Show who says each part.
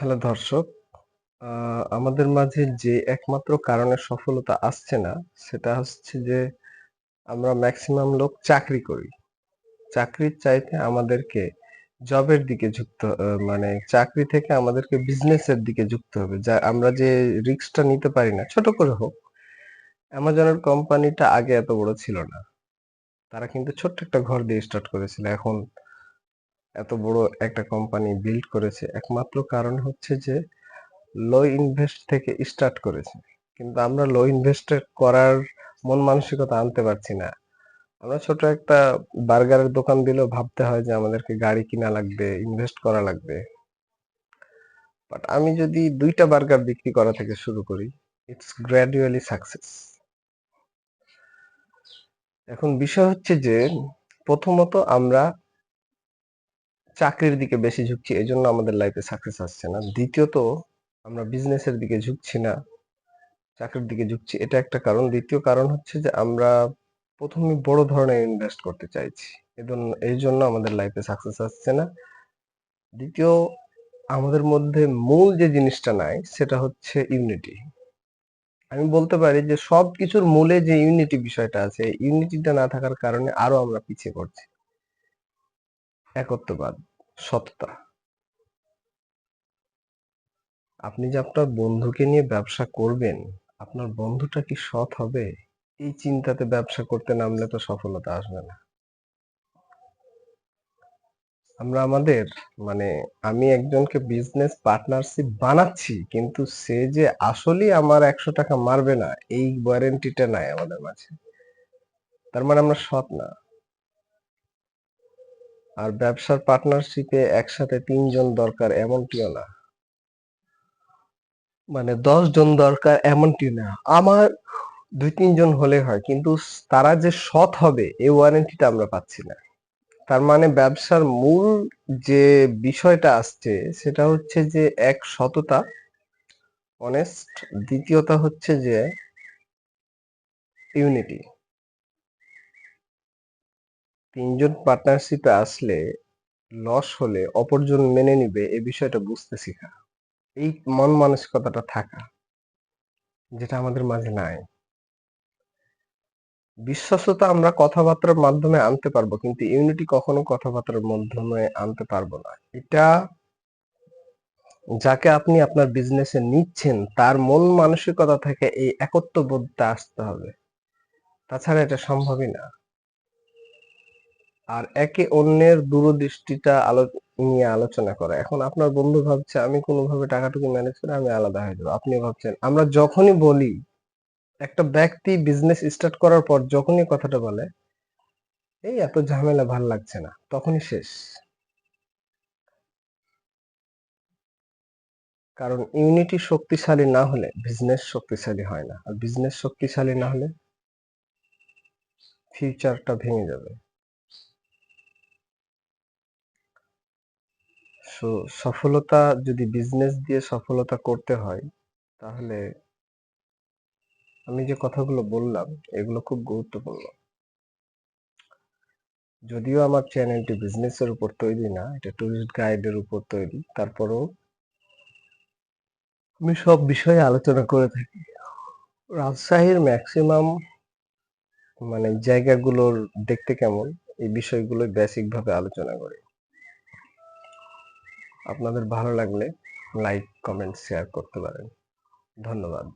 Speaker 1: Hello দর্শক, আমাদের মাঝে যে একমাত্র কারণে সফলতা আসছে না, সেটা হচ্ছে যে আমরা ম্যাক্সিমাম লোক চাকরি করি। চাকরির চাইতে আমাদেরকে জবের দিকে ঝুঁকতে অ মানে চাকরি থেকে আমাদেরকে বিজনেসের দিকে ঝুঁকতে হবে। যা আমরা যে রিস্কটা নিতে পারি না, ছোট করে হোক। অ্যামাজনের কোম্পানিটা আগে এত বড় ছিল না। তারা কিন্তু ছোট্ট একটা ঘর দিয়ে স্টার্ট করেছিল। এখন এত বড় একটা কোম্পানি বিল্ড করেছে। একমাত্র কারণ হচ্ছে যে লো ইনভেস্ট থেকে স্টার্ট করেছে। কিন্তু আমরা লো ইনভেস্ট করার মন মানসিকতা আনতে পারছি না। আমরা ছোট একটা বার্গারের দোকান দিলেও ভাবতে হয় যে আমাদেরকে গাড়ি কিনা লাগবে, ইনভেস্ট করা লাগবে। বাট আমি যদি দুইটা বার্গার বিক্রি করা থেকে শুরু করি, ইটস গ্র্যাজুয়ালি সাকসেস। এখন বিষয় হচ্ছে যে প্রথমত আমরা চাকরির দিকে বেশি ঝুঁকছি। এই জন্য আমাদের লাইফে সাকসেস আসছে না। দ্বিতীয়ত আমরা বিজনেসের দিকে ঝুঁকছি না। চাকরির দিকে ঝুঁকছি। এটা একটা কারণ। দ্বিতীয় কারণ হচ্ছে যে আমরা ১ম এ বড় ধরনের ইনভেস্ট করতে চাইছি। এই জন্য আমাদের লাইফে সাকসেস আসছে না। দ্বিতীয় আমাদের মধ্যে মূল যে জিনিসটা নাই সেটা হচ্ছে ইউনিটি। আমি বলতে পারি যে সব কিছুর মূলে যে ইউনিটি বিষয়টা আছে, ইউনিটিটা না থাকার কারণে আরও আমরা পিছিয়ে পড়ছি। একত্ববাদ, সততা। আপনি যে আপনার বন্ধুকে নিয়ে ব্যবসা করবেন, আপনার বন্ধুটা কি সৎ হবে? এই চিন্তাতে ব্যবসা করতে নামলে তো সফলতা আসবে না। আমরা আমাদের মানে আমি একজনকে বিজনেস পার্টনারশিপ বানাচ্ছি কিন্তু সে যে আসলেই আমার ৳১০০ মারবে না, এই গ্যারান্টিটা নাই আমাদের মাঝে। তার মানে আমরা সৎ না। আর ব্যবসার পার্টনারশিপে একসাথে তিনজন দরকার এমনটিও না। মানে ১০ জন দরকার এমনটি না। আমার ২-৩ জন হলেই হয়। কিন্তু তারা যে সৎ হবে এই ওয়ারেন্টিটা আমরা পাচ্ছি না। তার মানে ব্যবসার মূল যে বিষয়টা আসছে সেটা হচ্ছে যে এক সততা, অনেস্ট, দ্বিতীয়তা হচ্ছে যে ইউনিটি। ৩ জন পার্টনারশিপে আসলে লস হলে অপরজন মেনে নিবে এই বিষয়টা বুঝতে শিখা। এই মন মানসিকতাটা থাকা। যেটা আমাদের মাঝে নাই। বিশ্বস্ততা আমরা কথাবার্তার মাধ্যমে আনতে পারব, কিন্তু ইউনিটি কখনো কথাবার্তার মাধ্যমে আনতে পারব না। এটা যাকে আপনি আপনার বিজনেসে নিচ্ছেন, তার মন মানসিকতা থেকে এই একত্ববোধটা আসতে হবে। তাছাড়া এটা সম্ভবই না। আর একে অন্যের দূরদৃষ্টিটা আলো নিয়ে আলোচনা করা। এখন আপনার বন্ধু ভাবছে আমি কোনভাবে টাকাটুকু ম্যানেজ করে আমি আলাদা হয়ে যাব। আপনি ভাবছেন আমরা যখনই বলি, একটা ব্যক্তি বিজনেস স্টার্ট করার পর যখনই কথাটা বলে, "এই এত ঝামেলা ভালো লাগছে না।" তখনই শেষ। কারণ ইউনিটি শক্তিশালী না হলে বিজনেস শক্তিশালী হয় না। আর বিজনেস শক্তিশালী না হলে ফিউচারটা ভেঙে যাবে। সো সফলতা যদি বিজনেস দিয়ে সফলতা করতে হয়, তাহলে আমি যে কথাগুলো বললাম এগুলো খুব গুরুত্বপূর্ণ। যদিও আমার চ্যানেলটি বিজনেসের উপর তৈরি না, এটা টুরিস্ট গাইডের উপর তৈরি। তারপরেও আমি সব বিষয়ে আলোচনা করে থাকি। রাজশাহীর ম্যাক্সিমাম মানে জায়গাগুলোর দেখতে কেমন এই বিষয়গুলো বেসিক ভাবে আলোচনা করি। আপনাদের ভালো লাগলে লাইক, কমেন্ট, শেয়ার করতে পারেন। ধন্যবাদ।